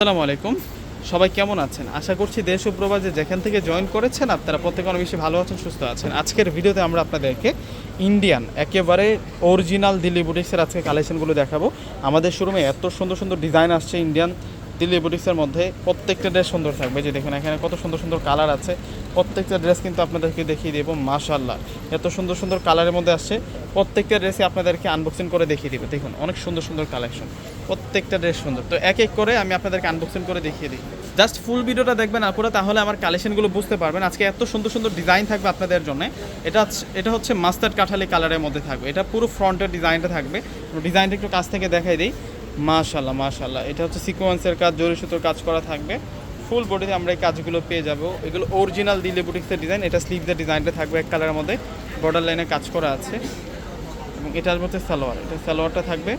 আসসালামু আলাইকুম। সবাই কেমন আছেন? আশা করছি দেশ ও প্রবাসে যেখান থেকে জয়েন করেছেন, আপনারা প্রত্যেকে অনেক বেশি ভালো আছেন, সুস্থ আছেন। আজকের ভিডিওতে আমরা আপনাদেরকে ইন্ডিয়ান একেবারে অরিজিনাল দিল্লি বুটিক্সের আজকে কালেকশনগুলো দেখাবো। আমাদের শোরুমে এত সুন্দর সুন্দর ডিজাইন আসছে ইন্ডিয়ান দিল্লি বুটিক্সের মধ্যে। প্রত্যেকটা ড্রেস সুন্দর থাকবে। যে দেখুন, এখানে কত সুন্দর সুন্দর কালার আছে। প্রত্যেকটা ড্রেস কিন্তু আপনাদেরকে দেখিয়ে দেবো মাশাল্লাহ এত সুন্দর সুন্দর কালারের মধ্যে আসছে। প্রত্যেকটা ড্রেসই আপনাদেরকে আনবক্সিং করে দেখিয়ে দেবে। দেখুন, অনেক সুন্দর সুন্দর কালেকশন প্রত্যেকটা ড্রেস সুন্দর। তো এক এক করে আমি আপনাদেরকে আনবক্সিং করে দেখিয়ে দিই। জাস্ট ফুল ভিডিওটা দেখবেন আপনারা তাহলে আমার কালেকশনগুলো বুঝতে পারবেন। আজকে এত সুন্দর সুন্দর ডিজাইন থাকবে আপনাদের জন্য। এটা এটা হচ্ছে মাস্টার্ড কাঠালি কালারের মধ্যে থাকবে। এটা পুরো ফ্রন্টের ডিজাইনটা থাকবে। ডিজাইনটা একটু কাছ থেকে দেখাই দিই। মাশাল্লাহ মাশাল্লাহ এটা হচ্ছে সিকোয়েন্সের কাজ জরি সুতোর কাজ করা থাকবে। ফুল বডিতে আমরা এই কাজগুলো পেয়ে যাব। এগুলো অরিজিনাল দিলে বুটিক্সের ডিজাইন এটা স্লিভসের ডিজাইনটা থাকবে এক কালারের মধ্যে। বর্ডার লাইনে কাজ করা আছে। এবং এটার মধ্যে সালোয়ার, এটা সালোয়ারটা থাকবে।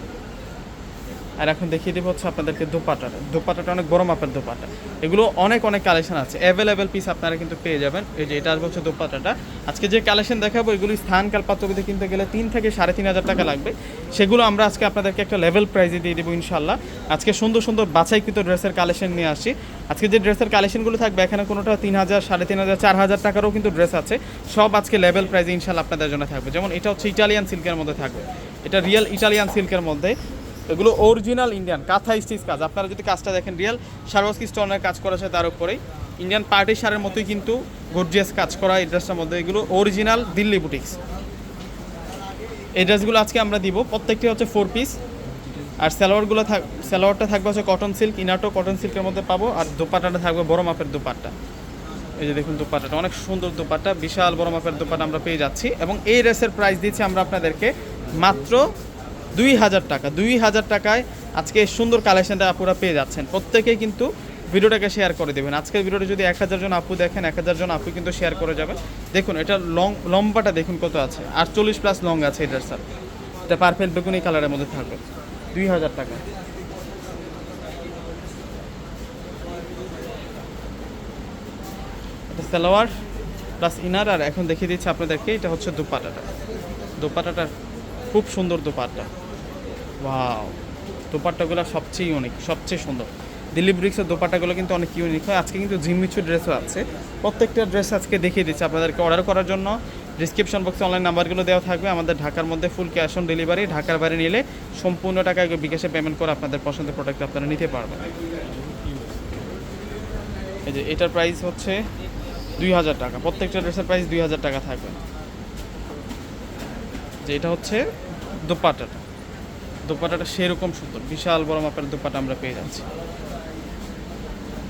আর এখন দেখিয়ে দেবো হচ্ছে আপনাদেরকে দোপাটাটা দোপাটাটা অনেক বড় মাপের দোপাটা। এগুলো অনেক অনেক কালেকশন আছে। অ্যাভেলেবেল পিস আপনারা কিন্তু পেয়ে যাবেন। এই যে এটা আসবে হচ্ছে দোপাটাটা। আজকে যে কালেকশন দেখাবো, এগুলো স্থান কাল পাত্রবিতে কিনতে গেলে তিন থেকে সাড়ে তিন হাজার টাকা লাগবে। সেগুলো আমরা আজকে আপনাদেরকে একটা লেভেল প্রাইজে দিয়ে দেবো ইনশাল্লাহ আজকে সুন্দর সুন্দর বাছাইকৃত ড্রেসের কালেকশন নিয়ে আসছি আজকে যে ড্রেসের কালেকশনগুলো থাকবে, এখানে কোনোটা তিন হাজার, সাড়ে তিন হাজার, চার হাজার টাকারও কিন্তু ড্রেস আছে। সব আজকে লেভেল প্রাইজে ইনশাল্লাহ আপনাদের জন্য থাকবে। যেমন এটা হচ্ছে ইটালিয়ান সিল্কের মধ্যে থাকবে। এটা রিয়েল ইটালিয়ান সিল্কের মধ্যে। এগুলো অরিজিনাল ইন্ডিয়ান কাঁথা স্টিচ কাজ। আপনারা যদি কাজটা দেখেন রিয়েল সারওয়াস্কি স্টোনের কাজ করা আছে তার উপরেই। ইন্ডিয়ান পার্টি সারের মতোই কিন্তু গর্জিয়াস কাজ করা এই ড্রেসটার মধ্যে। এগুলো অরিজিনাল দিল্লি বুটিক্স এই ড্রেসগুলো আজকে আমরা দিব। প্রত্যেকটি হচ্ছে ফোর পিস আর সালোয়ারগুলো থাক সালোয়ারটা থাকবে হচ্ছে কটন সিল্ক ইনাটো কটন সিল্কের মধ্যে পাবো। আর দোপাট্টাটা থাকবে বড় মাপের দোপাট্টা। এই যে দেখুন দোপাট্টাটা, অনেক সুন্দর দোপাট্টা। বিশাল বড় মাপের দোপাট্টা আমরা পেয়ে যাচ্ছি। এবং এই ড্রেসের প্রাইস দিচ্ছি আমরা আপনাদেরকে মাত্র দুই হাজার টাকা। দুই হাজার টাকায় আজকে সুন্দর কালেকশনটা আপুরা পেয়ে যাচ্ছেন। প্রত্যেকেই কিন্তু ভিডিওটাকে শেয়ার করে দেবেন। আজকের ভিডিওটা যদি এক হাজার জন আপু দেখেন, এক হাজার জন আপু কিন্তু শেয়ার করে যাবেন। দেখুন, এটা লং লম্বাটা দেখুন কত আছে। আটচল্লিশ প্লাস লং আছে এটার ড্রেসটার এটা পারফেক্ট বেগুনি কালারের মধ্যে থাকবে। দুই হাজার টাকা। এটা সালোয়ার প্লাস ইনার আর এখন দেখিয়ে দিচ্ছি আপনাদেরকে, এটা হচ্ছে দুপাটাটা। দুপাটাটা খুব সুন্দর দুপাট্টা। ওয়াও দোপাট্টাগুলো সবচেয়ে ইউনিক সবচেয়ে সুন্দর। দিল্লি ব্রিক্সের দোপাট্টাগুলো কিন্তু অনেক ইউনিক হয়। আজকে কিন্তু জিমিচু ড্রেসও আছে। প্রত্যেকটা ড্রেস আজকে দেখিয়ে দিচ্ছি আপনাদেরকে অর্ডার করার জন্য। ডিসক্রিপশন বক্সে অনলাইন নাম্বারগুলো দেওয়া থাকবে। আমাদের ঢাকার মধ্যে ফুল ক্যাশ অন ডেলিভারি ঢাকার বাইরে নিলে সম্পূর্ণ টাকা বিকাশে পেমেন্ট করে আপনাদের পছন্দের প্রোডাক্ট আপনারা নিতে পারবেন। এই যে এটার প্রাইস হচ্ছে দুই হাজার টাকা। প্রত্যেকটা ড্রেসের প্রাইস দুই হাজার টাকা থাকবে। যে এটা হচ্ছে দোপাটাটা দোপাটাটা সেরকম সুন্দর। বিশাল বড় মাপের দোপাটা আমরা পেয়ে যাচ্ছি।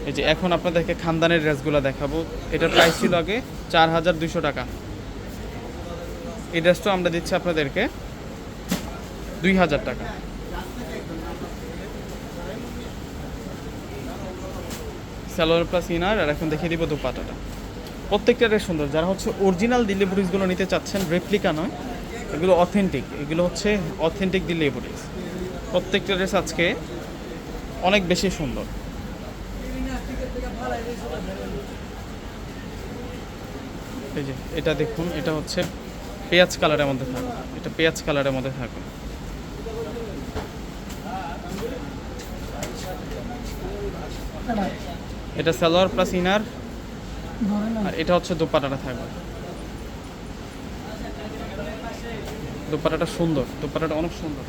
এই যে এখন আপনাদেরকে খানদানের ড্রেসগুলো দেখাবো। এটার প্রাইস ছিল আগে চার হাজার দুশো টাকা। এই ড্রেসটা আমরা দিচ্ছি আপনাদেরকে দুই হাজার টাকা। সালোয়ার প্লাস ইনার আর এখন দেখিয়ে দিব দোপাটাটা। প্রত্যেকটা ড্রেস সুন্দর। যারা হচ্ছে অরিজিনাল দিল্লি বুটিক্সগুলো নিতে চাচ্ছেন রেপ্লিকা নয় এগুলো অথেন্টিক এগুলো হচ্ছে অথেন্টিক দিল্লি বুটিক্স প্রত্যেকটা ড্রেস আজকে অনেক বেশি সুন্দর। এই যে, এটা দেখুন, এটা হচ্ছে পেঁয়াজ কালারের মধ্যে থাকবে। এটা পেঁয়াজ কালারের মধ্যে থাকবে। এটা সালোয়ার প্লাস ইনার আর এটা হচ্ছে দোপাটাটা থাকবে। দোপাটাটা সুন্দর দোপাটাটা অনেক সুন্দর।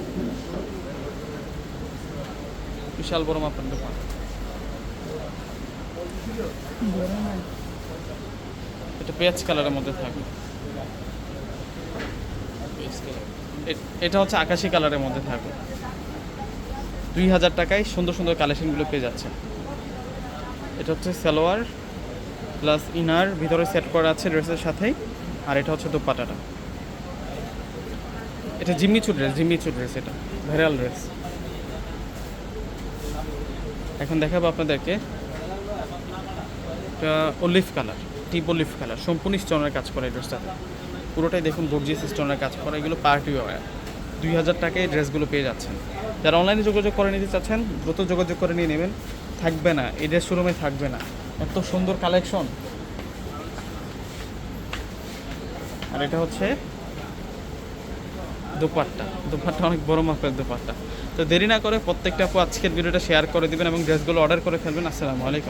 বিশাল বড় মাপের দোপাটা এটা পেঁয়াজ কালারের মধ্যে থাকবে। এটা হচ্ছে আকাশি কালারের মধ্যে থাকবে। দুই হাজার টাকায় সুন্দর সুন্দর কালেকশনগুলো পেয়ে যাচ্ছে এটা হচ্ছে সালোয়ার, প্লাস ইনার, ভিতরে সেট করা আছে ড্রেসের সাথেই, আর এটা হচ্ছে দোপাটাটা এটা জিম্মিচু ড্রেস জিম্মিচু ড্রেস এটা ভেরাল ড্রেস এখন দেখাবো আপনাদেরকে এটা olive colour tip olive colour সম্পূর্ণ স্টোনের কাজ করে এই ড্রেসটাতে পুরোটাই দেখুন গর্জিয়াস স্টোনের কাজ করা, এগুলো পার্টি ওয়ার দুই হাজার টাকায় ড্রেসগুলো পেয়ে যাচ্ছেন। যারা অনলাইনে যোগাযোগ করে নিতে চাচ্ছেন, দ্রুত যোগাযোগ করে নিয়ে নেবেন। থাকবে না, এই ড্রেস শোরুমে থাকবে না। এত সুন্দর কালেকশন আর এটা হচ্ছে দোপাট্টা। দোপাট্টা অনেক বড় মাপের দোপাট্টা। তো দেরি না করে প্রত্যেকটা আপু আজকের ভিডিওটা শেয়ার করে দিবেন এবং ড্রেসগুলো অর্ডার করে ফেলবেন। আসসালামু আলাইকুম।